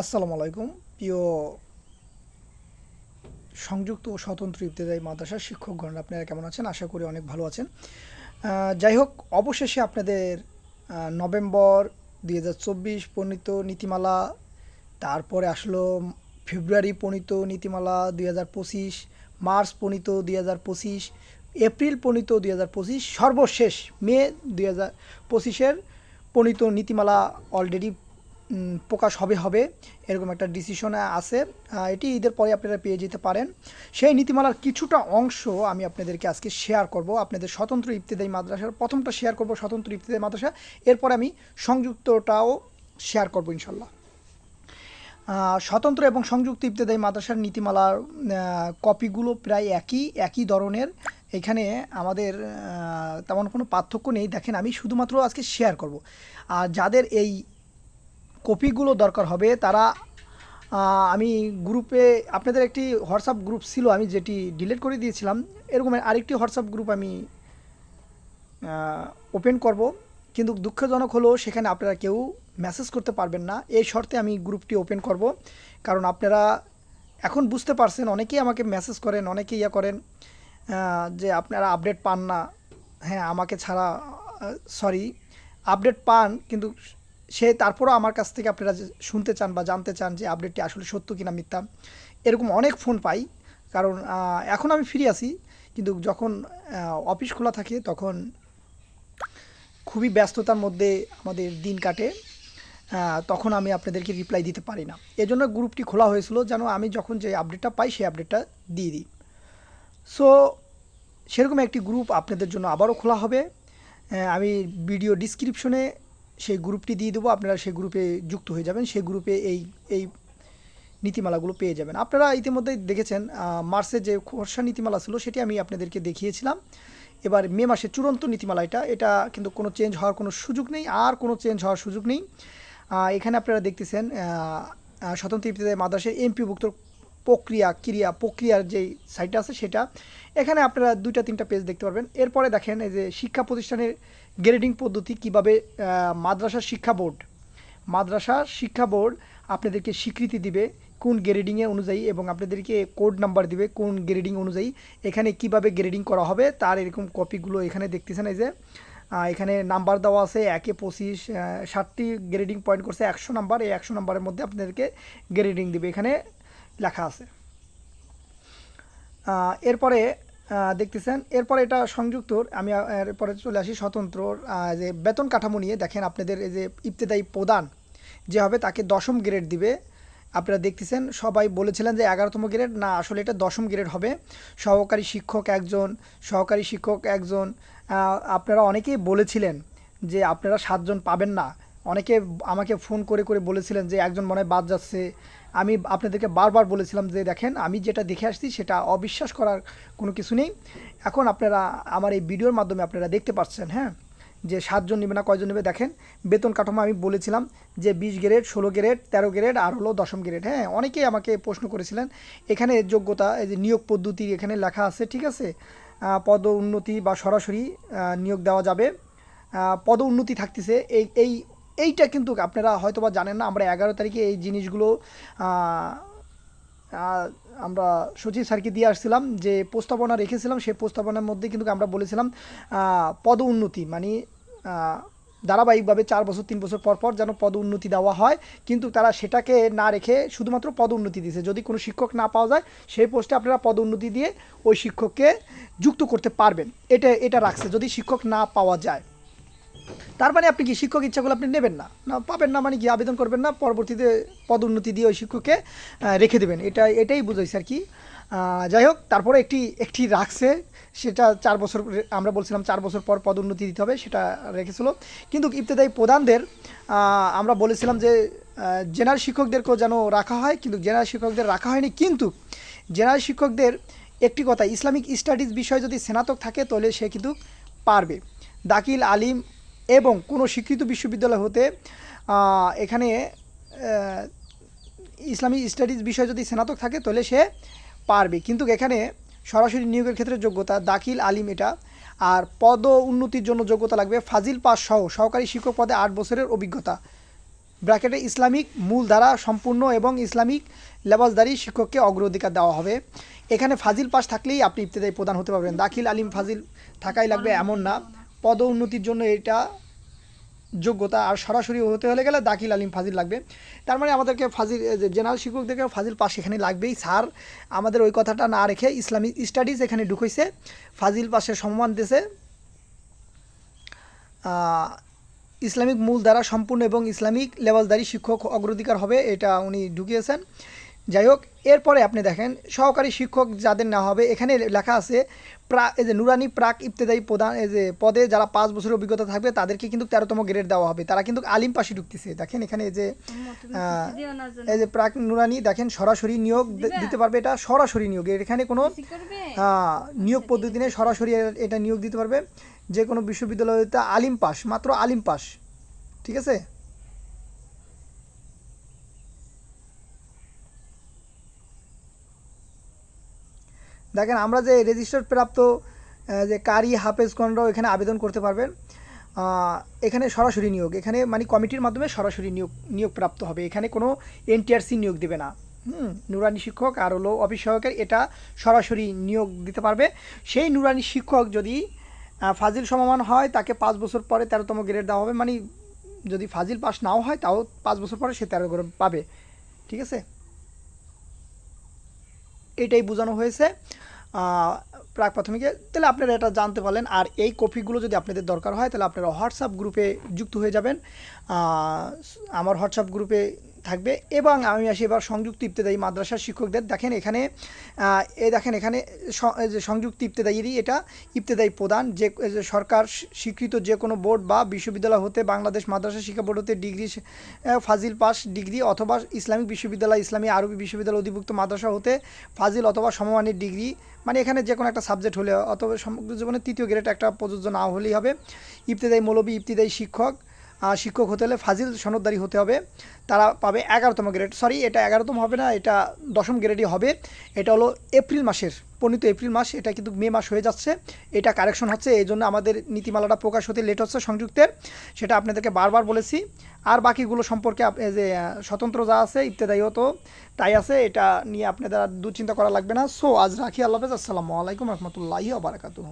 আসসালামু আলাইকুম। প্রিয় সংযুক্ত ও স্বতন্ত্র ইবতেদায়ী মাদ্রাসার শিক্ষকগণ, আপনারা কেমন আছেন? আশা করি অনেক ভালো আছেন। যাই হোক, অবশেষে আপনাদের নভেম্বর দুই হাজার চব্বিশ প্রণীত নীতিমালা, তারপরে আসলো ফেব্রুয়ারি প্রণীত নীতিমালা দুই হাজার পঁচিশ, মার্চ প্রণীত দুই হাজার পঁচিশ, এপ্রিল প্রণীত দুই হাজার পঁচিশ, সর্বশেষ মে দুই হাজার পঁচিশের প্রণীত নীতিমালা অলরেডি প্রকাশ হবে হবে, এরকম একটা ডিসিশন আছে। এটি ঈদের পরে আপনারা পেয়ে যেতে পারেন। সেই নীতিমালার কিছুটা অংশ আমি আপনাদেরকে আজকে শেয়ার করব। আপনাদের স্বতন্ত্র ইবতেদায়ী মাদ্রাসার প্রথমটা শেয়ার করব, স্বতন্ত্র ইবতেদায়ী মাদ্রাসা। এরপর আমি সংযুক্তটাও শেয়ার করব ইনশাল্লাহ স্বতন্ত্র এবং সংযুক্ত ইবতেদায়ী মাদ্রাসার নীতিমালার কপিগুলো প্রায় একই একই ধরনের। এখানে আমাদের তেমন কোনো পার্থক্য নেই। দেখেন, আমি শুধুমাত্র আজকে শেয়ার করব। আর যাদের এই কপিগুলো দরকার হবে, তারা আমি গ্রুপে, আপনাদের একটি হোয়াটসঅ্যাপ গ্রুপ ছিল, আমি যেটি ডিলিট করে দিয়েছিলাম, এরকম আরেকটি হোয়াটসঅ্যাপ গ্রুপ আমি ওপেন করব, কিন্তু দুঃখজনক হলো সেখানে আপনারা কেউ মেসেজ করতে পারবেন না, এই শর্তে আমি গ্রুপটি ওপেন করব, কারণ আপনারা এখন বুঝতে পারছেন, অনেকেই আমাকে মেসেজ করেন অনেকেই ইয়া করেন যে আপনারা আপডেট পান না হ্যাঁ আমাকে ছাড়া সরি, আপডেট পান, কিন্তু সে তারপরও আমার কাছ থেকে আপনারা শুনতে চান বা জানতে চান যে আপডেটটি আসলে সত্য কিনা মিথ্যা, এরকম অনেক ফোন পাই। কারণ এখন আমি ফ্রি আছি, কিন্তু যখন অফিস খোলা থাকে তখন খুবই ব্যস্ততার মধ্যে আমাদের দিন কাটে তখন আমি আপনাদেরকে রিপ্লাই দিতে পারি না। এজন্য গ্রুপটি খোলা হয়েছিল যেন আমি যখন যে আপডেটটা পাই সেই আপডেটটা দিয়ে দিই। সো সেরকম একটি গ্রুপ আপনাদের জন্য আবারও খোলা হবে। আমি ভিডিও ডিসক্রিপশনে সেই গ্রুপটি দিয়ে দেবো আপনারা সেই গ্রুপে যুক্ত হয়ে যাবেন সেই গ্রুপে এই এই নীতিমালাগুলো পেয়ে যাবেন। আপনারা ইতিমধ্যেই দেখেছেন আহ, মার্চে যে খরসা নীতিমালা ছিল সেটি আমি আপনাদেরকে দেখিয়েছিলাম। এবার মে মাসে চূড়ান্ত নীতিমালা এটা এটা কিন্তু কোনো চেঞ্জ হওয়ার কোনো সুযোগ নেই আর কোনো চেঞ্জ হওয়ার সুযোগ নেই। এখানে আপনারা দেখতেছেন স্বতন্ত্র ইবতেদায়ী মাদ্রাসার এমপিভুক্ত প্রক্রিয়া, ক্রিয়া, প্রক্রিয়ার যেই সাইটটা আছে সেটা। এখানে আপনারা দুইটা, তিনটা পেজ দেখতে পারবেন। এরপরে দেখেন এই যে শিক্ষা প্রতিষ্ঠানের গ্রেডিং পদ্ধতি কীভাবে মাদ্রাসা শিক্ষা বোর্ড মাদ্রাসা শিক্ষা বোর্ড আপনাদেরকে স্বীকৃতি দিবে কোন গ্রেডিংয়ে অনুযায়ী এবং আপনাদেরকে কোড নাম্বার দিবে কোন গ্রেডিং অনুযায়ী। এখানে কীভাবে গ্রেডিং করা হবে তার এরকম কপিগুলো এখানে দেখতেছেন এই যে এখানে নাম্বার দেওয়া আছে একে পঁচিশ ষাটটি গ্রেডিং পয়েন্ট করছে, একশো নাম্বার এই একশো নাম্বারের মধ্যে আপনাদেরকে গ্রেডিং দিবে। এখানে লেখা আছে। এরপরে দেখতেছেন এরপরে এটা সংযুক্তর আমি এরপরে চলে আসি স্বতন্ত্রর আহ, যে বেতন কাঠামো নিয়ে দেখেন আপনাদের এই যে ইবতেদায়ী প্রদান যে হবে তাকে দশম গ্রেড দিবে। আপনারা দেখতেছেন সবাই বলেছিলেন যে এগারোতম গ্রেড না আসলে এটা দশম গ্রেড হবে। সহকারী শিক্ষক একজন সহকারী শিক্ষক একজন আপনারা অনেকেই বলেছিলেন যে আপনারা সাতজন পাবেন না। অনেকে আমাকে ফোন করে করে বলেছিলেন যে একজন মনে হয় বাদ যাচ্ছে আমি আপনাদেরকে বারবার বলেছিলাম যে দেখেন, আমি যেটা দেখে আসছি সেটা অবিশ্বাস করার কোনো কিছু নেই। এখন আপনারা আমার এই ভিডিওর মাধ্যমে আপনারা দেখতে পাচ্ছেন হ্যাঁ যে সাতজন নেবে না কয়জন নেবে? দেখেন, বেতন কাঠামো আমি বলেছিলাম যে বিশ গ্রেড, ষোলো গ্রেড, তেরো গ্রেড, আর হলো দশম গ্রেড হ্যাঁ অনেকেই আমাকে প্রশ্ন করেছিলেন, এখানে যোগ্যতা, এই যে নিয়োগ পদ্ধতি এখানে লেখা আছে, ঠিক আছে? পদ উন্নতি বা সরাসরি নিয়োগ দেওয়া যাবে। পদ উন্নতি থাকতেছে, এই এই এইটা কিন্তু আপনারা হয়তোবা জানেন না, আমরা এগারো তারিখে এই জিনিসগুলো আমরা সচিব স্যারকে দিয়ে আসছিলাম, যে প্রস্তাবনা রেখেছিলাম, সেই প্রস্তাবনার মধ্যে কিন্তু আমরা বলেছিলাম পদ উন্নতি মানে ধারাবাহিকভাবে চার বছর, তিন বছর পর পর যেন পদ উন্নতি দেওয়া হয়, কিন্তু তারা সেটাকে না রেখে শুধুমাত্র পদ উন্নতি দিয়েছে। যদি কোনো শিক্ষক না পাওয়া যায়, সেই পোস্টে আপনারা পদ উন্নতি দিয়ে ওই শিক্ষককে যুক্ত করতে পারবেন। এটা এটা রাখছে। যদি শিক্ষক না পাওয়া যায় তার মানে আপনি কি শিক্ষক ইচ্ছাগুলো আপনি নেবেন না? না, পাবেন না মানে কি আবেদন করবেন না, পরবর্তীতে পদোন্নতি দিয়ে ওই শিক্ষককে রেখে দেবেন। এটা, এটাই বুঝাইছে আর কি। যাই হোক, তারপরে একটি একটি রাখছে, সেটা চার বছর আমরা বলছিলাম চার বছর পর পদোন্নতি দিতে হবে, সেটা রেখেছিল। কিন্তু ইবতেদায়ী প্রধানদের আমরা বলেছিলাম যে জেনারেল শিক্ষকদেরকেও যেন রাখা হয়, কিন্তু জেনারেল শিক্ষকদের রাখা হয়নি। কিন্তু জেনারেল শিক্ষকদের একটি কথা, ইসলামিক স্টাডিজ বিষয় যদি স্নাতক থাকে, তাহলে সে কিন্তু পারবে। দাকিল আলিম এবং কোনো স্বীকৃত বিশ্ববিদ্যালয় হতে এখানে আহ, ইসলামী স্টাডিজ বিষয় যদি স্নাতক থাকে তাহলে সে পারবে। কিন্তু এখানে সরাসরি নিয়োগের ক্ষেত্রে যোগ্যতা দাখিল আলিম এটা। আর পদ উন্নতির জন্য যোগ্যতা লাগবে ফাজিল পাস সহ সহকারী শিক্ষক পদে আট বছরের অভিজ্ঞতা। ব্র্যাকেটে ইসলামিক মূলধারা সম্পূর্ণ এবং ইসলামিক লেবাসদারি শিক্ষককে অগ্রাধিকার দেওয়া হবে। এখানে ফাজিল পাস থাকলেই আপনি ইবতেদায়ী প্রদান হতে পারবেন। দাখিল আলিম ফাজিল থাকাই লাগবে এমন না। পদ উন্নতির জন্য এটা যোগ্যতা আর সরাসরি হতে হলে গেলে দাখিল আলিম ফাজিল লাগবে। তার মানে আমাদেরকে ফাজিল জেনারেল শিক্ষকদেরকে ফাজিল পাস এখানে লাগবেই। স্যার, আমাদের ওই কথাটা না রেখে ইসলামিক স্টাডিজ এখানে ঢুকাইছে, ফাজিল পাসের সম্মান দিয়েছে। ইসলামিক মূল দ্বারা সম্পূর্ণ এবং ইসলামিক লেভেলদারি শিক্ষক অগ্রাধিকার হবে, এটা উনি ঢুকিয়েছেন। যাই হোক এরপরে আপনি দেখেন সহকারী শিক্ষক যাদের নেওয়া হবে এখানে লেখা আছে প্রা এই যে নুরানি প্রাক ইবতেদায়ী প্রধান এই যে পদে যারা পাঁচ বছরের অভিজ্ঞতা থাকবে তাদেরকে কিন্তু তেরোতম গ্রেড দেওয়া হবে। তারা কিন্তু আলিম পাশে ঢুকতেছে। দেখেন এখানে এই যে না এই যে প্রাক নুরানি দেখেন সরাসরি নিয়োগ দিতে পারবে এটা সরাসরি নিয়োগ। এখানে কোনো আহ, নিয়োগ পদ্ধতি নেই সরাসরি এটা নিয়োগ দিতে পারবে। যে কোনো বিশ্ববিদ্যালয়তে আলিম পাস মাত্র আলিম পাস ঠিক আছে? দেখেন, আমরা যে রেজিস্টার প্রাপ্ত যে কারি হাফেজগণরাও এখানে আবেদন করতে পারবেন। এখানে সরাসরি নিয়োগ, এখানে মানে কমিটির মাধ্যমে সরাসরি নিয়োগ নিয়োগ প্রাপ্ত হবে। এখানে কোনো এনটিআরসি নিয়োগ দেবে না। হুম, নুরানি শিক্ষক আর হলো অফিস সহকারী এটা সরাসরি নিয়োগ দিতে পারবে। সেই নুরানি শিক্ষক যদি ফাজিল সমমান হয়, তাকে পাঁচ বছর পরে তেরোতম গ্রেড দেওয়া হবে। মানে যদি ফাজিল পাস নাও হয়, তাও পাঁচ বছর পরে সে তেরো গ্রেড পাবে। ঠিক আছে? এটাই বোঝানো হয়েছে। প্রাক প্রাথমিকে, তাহলে আপনারা এটা জানতে পারলেন। আর এই কপিগুলো যদি আপনাদের দরকার হয়, তাহলে আপনারা হোয়াটসঅ্যাপ গ্রুপে যুক্ত হয়ে যাবেন। আমার হোয়াটসঅ্যাপ গ্রুপে থাকবে এবং আমি আসি এবার সংযুক্ত ইবতেদায়ী মাদ্রাসার শিক্ষকদের। দেখেন এখানে এ দেখেন এখানে সংযুক্ত ইবতেদায়ীরই এটা ইবতেদায়ী প্রদান যে সরকার স্বী- স্বীকৃত যে কোনো বোর্ড বা বিশ্ববিদ্যালয় হতে বাংলাদেশ মাদ্রাসা শিক্ষা বোর্ড হতে ডিগ্রি ফাজিল পাস ডিগ্রি অথবা ইসলামিক বিশ্ববিদ্যালয়, ইসলামী আরবি বিশ্ববিদ্যালয় অধিভুক্ত মাদ্রাসা হতে ফাজিল অথবা সমমানের ডিগ্রি। মানে এখানে যে কোনো একটা সাবজেক্ট হলে অথবা সমগ্র জীবনে তৃতীয় গ্রেড একটা প্রযোজ্য না হলেই হবে। ইবতেদায়ী মৌলবী ইবতেদায়ী শিক্ষক শিক্ষক হতে হলে ফাজিল সনদদারি হতে হবে। তারা পাবে এগারোতম গ্রেড সরি এটা এগারোতম হবে না, এটা দশম গ্রেডই হবে। এটা হলো এপ্রিল মাসের পনেরো এপ্রিল মাস, এটা কিন্তু মে মাস হয়ে যাচ্ছে। এটা কারেকশন হচ্ছে, এই জন্য আমাদের নীতিমালাটা প্রকাশ হতে লেট হচ্ছে সংযুক্তের সেটা আপনাদেরকে বারবার বলেছি। আর বাকিগুলো সম্পর্কে যে স্বতন্ত্র যা আছে ইত্যাদায়ও তো তাই আছে, এটা নিয়ে আপনাদের আর দুশ্চিন্তা করা লাগবে না। সো আজ রাখি, আল্লাহ হাফেজ। আসসালামু আলাইকুম রহমতুল্লাহি বারাকাতুহ।